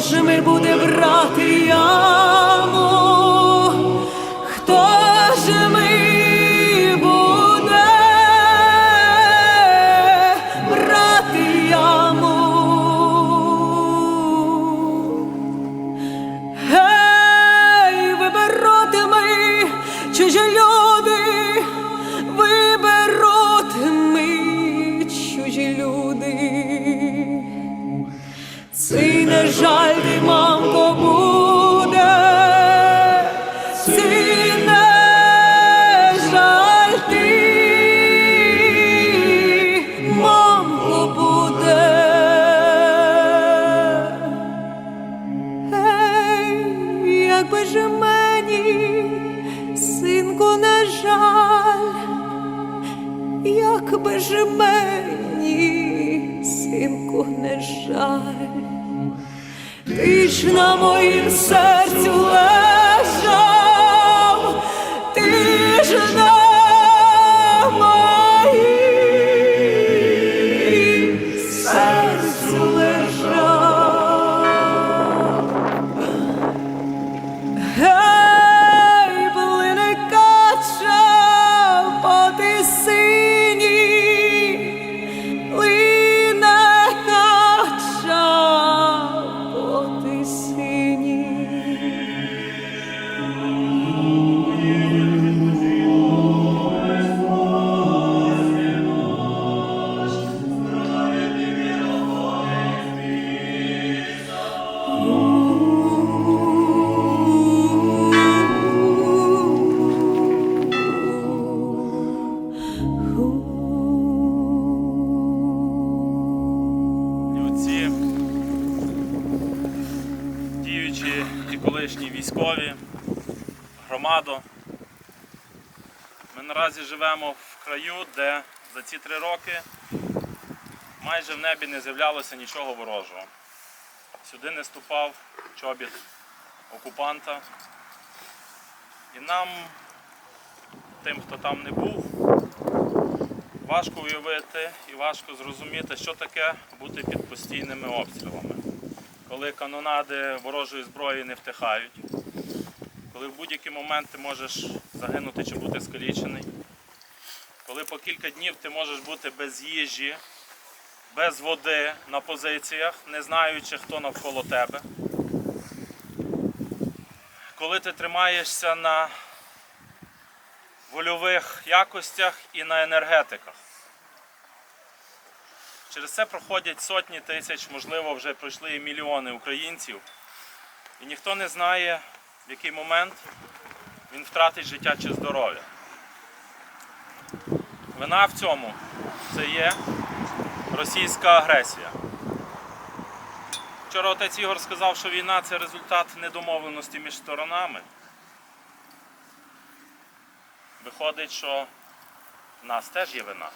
Ж ми буде брати Цей не жаль ти, мамко, буде, цей не жаль ти, мамко, буде. Ей, якби ж мені, синку, не жаль, якби ж мені, синку, не жаль, ти ж на моїм серцю лежав, ти ж на громадо. Ми наразі живемо в краю, де за ці три роки майже в небі не з'являлося нічого ворожого. Сюди не ступав чобіт окупанта. І нам, тим, хто там не був, важко уявити і важко зрозуміти, що таке бути під постійними обстрілами. Коли канонади ворожої зброї не втихають, коли в будь-який момент ти можеш загинути чи бути скалічений, коли по кілька днів ти можеш бути без їжі, без води на позиціях, не знаючи, хто навколо тебе. Коли ти тримаєшся на вольових якостях і на енергетиках. Через це проходять сотні тисяч, можливо, вже пройшли і мільйони українців. І ніхто не знає, в який момент він втратить життя чи здоров'я. Вина в цьому це є російська агресія. Вчора отець Ігор сказав, що війна це результат недомовленості між сторонами. Виходить, що в нас теж є вина.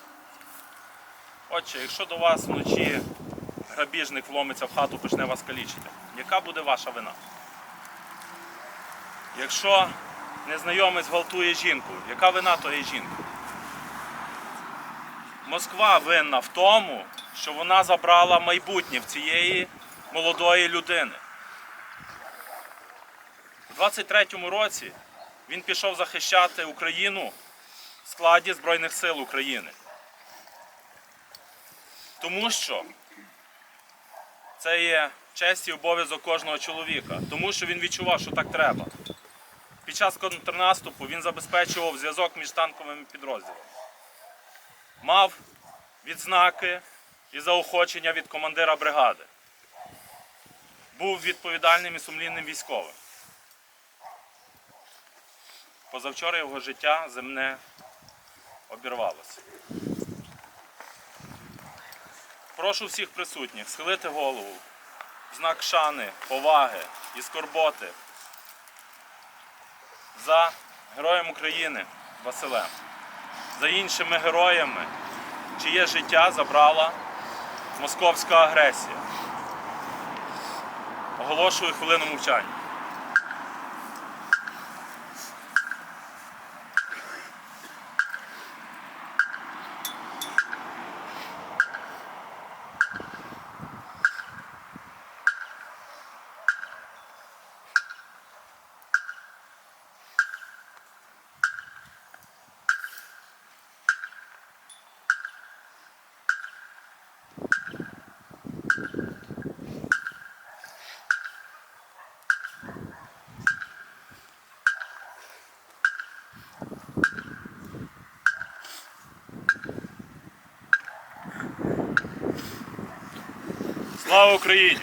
Отже, якщо до вас вночі грабіжник вломиться в хату, почне вас калічити, яка буде ваша вина? Якщо незнайомець гвалтує жінку, яка вина тої жінки? Москва винна в тому, що вона забрала майбутнє в цієї молодої людини. У 23-му році він пішов захищати Україну в складі Збройних сил України. Тому що це є честь і обов'язок кожного чоловіка, тому що він відчував, що так треба. Під час контрнаступу він забезпечував зв'язок між танковими підрозділами. Мав відзнаки і заохочення від командира бригади. Був відповідальним і сумлінним військовим. Позавчора його життя земне обірвалося. Прошу всіх присутніх схилити голову в знак шани, поваги і скорботи за героєм України Василем, за іншими героями, чиє життя забрала московська агресія. Оголошую хвилину мовчання. Слава Україні!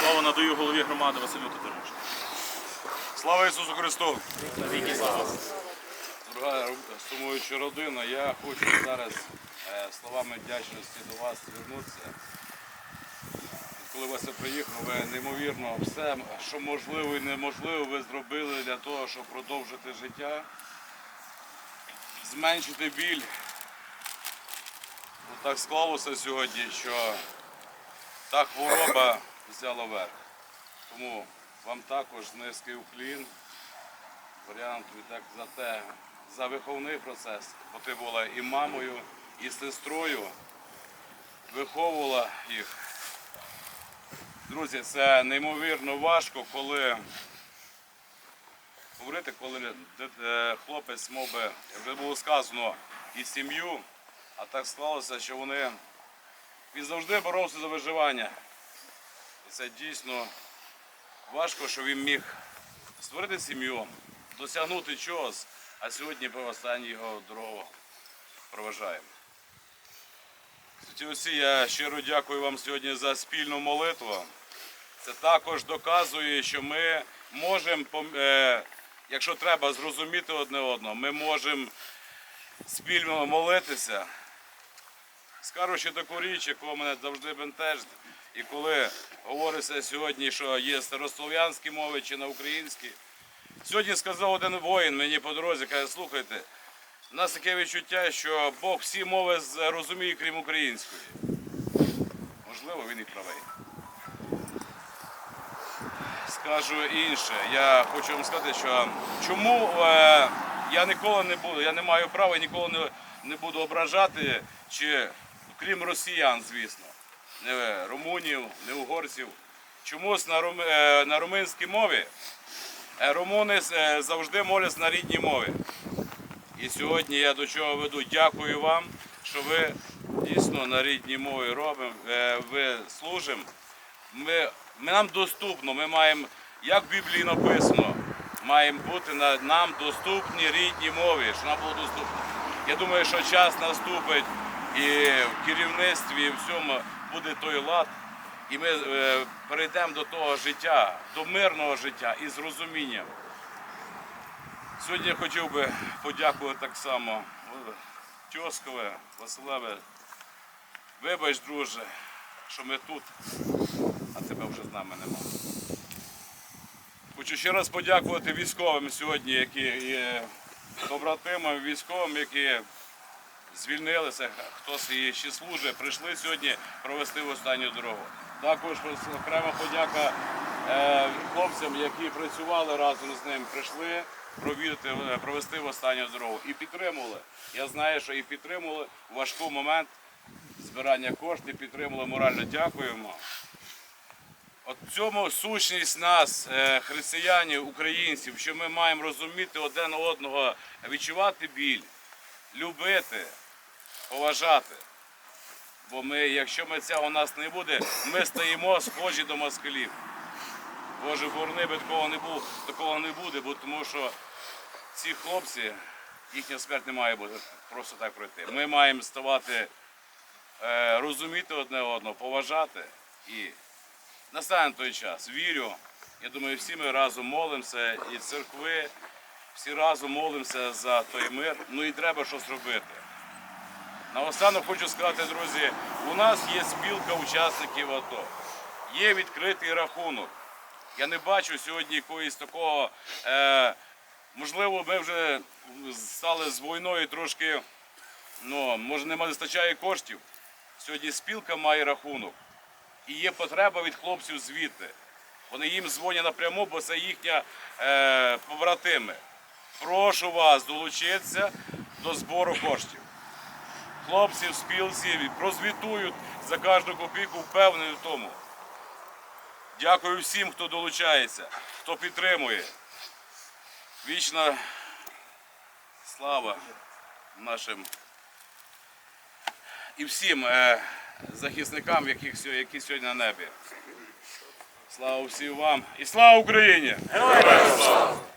Слово надаю голові громади Василю Татармушу. Слава Ісусу Христу! Слава. Дорога сумуюча родина, я хочу зараз словами вдячності до вас звернутися. Коли Вася приїхав, ви неймовірно все, що можливо і неможливо, ви зробили для того, щоб продовжити життя, зменшити біль. Ну, так склалося сьогодні, що та хвороба взяла верх. Тому вам також низький уклін варіант так за те, за виховний процес, бо ти була і мамою, і сестрою, виховувала їх. Друзі, це неймовірно важко, коли говорити, коли де хлопець мов би, вже було сказано, і сім'ю, а так склалося, що вони він завжди боровся за виживання. І це дійсно важко, що він міг створити сім'ю, досягнути чогось, а сьогодні по останній його дорогу проважаємо. Усі, я щиро дякую вам сьогодні за спільну молитву. Це також доказує, що ми можемо, е, якщо треба зрозуміти одне одного, ми можемо спільно молитися. Скажу ще таку річ, яку мене завжди бентежить. І коли говориться сьогодні, що є старослов'янські мови чи на українській, Сьогодні сказав один воїн мені по дорозі, каже, слухайте, у нас таке відчуття, що Бог всі мови розуміє, крім української. Можливо, він і правий. Скажу інше. Я хочу вам сказати, що чому е, я ніколи не буду, я не маю права ніколи не, не буду ображати, чи крім росіян, звісно, не румунів, не угорців. Чомусь на, рум, е, на румунській мові Е, Румуни е, завжди моляться на рідній мові. І сьогодні я до чого веду. Дякую вам, що ви дійсно на рідній мові робимо, е, ви служимо. Ми, ми нам доступно, ми маємо, як в Біблії написано, маємо бути на нам доступні рідні мові, що нам було доступно. Я думаю, що час наступить і в керівництві, і в всьому буде той лад. І ми е, перейдемо до того життя, до мирного життя і з розумінням. Сьогодні я хотів би подякувати так само Тьоскове, Василеве. Вибач, друже, що ми тут, а тебе вже з нами нема. Хочу ще раз подякувати військовим сьогодні, які побратимам, військовим, які звільнилися, хтось і ще служить, прийшли сьогодні провести останню дорогу. Також окрема подяка е, хлопцям, які працювали разом з ним, прийшли провірити, е, провести в останню дорогу і підтримували. Я знаю, що і підтримували в важкий момент збирання коштів, підтримували морально. Дякуємо. От цьому сущність нас, е, християнів, українців, що ми маємо розуміти один одного, відчувати біль, любити, поважати. Бо ми, якщо ми цього у нас не буде, ми стаємо схожі до москалів. Боже, борони би такого не було, такого не буде, бо тому що ці хлопці, їхня смерть не має бути просто так пройти. Ми маємо ставати, е, розуміти одне одного, поважати і настане той час. Вірю. Я думаю, всі ми разом молимося, і церкви, всі разом молимося за той мир. Ну і треба щось робити. Наостанок хочу сказати, друзі, у нас є спілка учасників АТО. Є відкритий рахунок. Я не бачу сьогодні якоїсь такого. Е, можливо, ми вже стали з війною трошки, ну, може, не вистачає коштів. Сьогодні спілка має рахунок. І є потреба від хлопців звідти. Вони їм дзвонять напряму, бо це їхня е, побратими. Прошу вас долучитися до збору коштів. Хлопці в спілці прозвітують за кожну копійку, впевнений в тому. Дякую всім, хто долучається, хто підтримує. Вічна слава нашим і всім е, захисникам, які сьогодні на небі. Слава всім вам і слава Україні! Від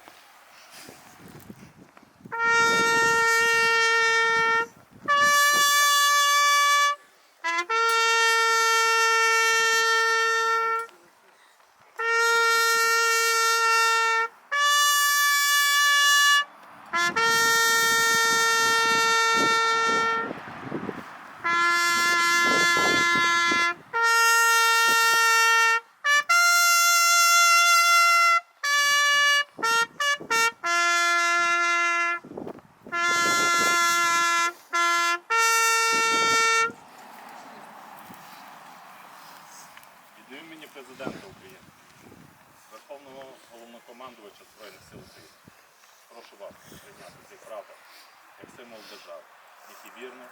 який вірно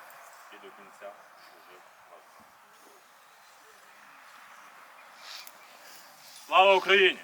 і до кінця служив вас. Слава Україні!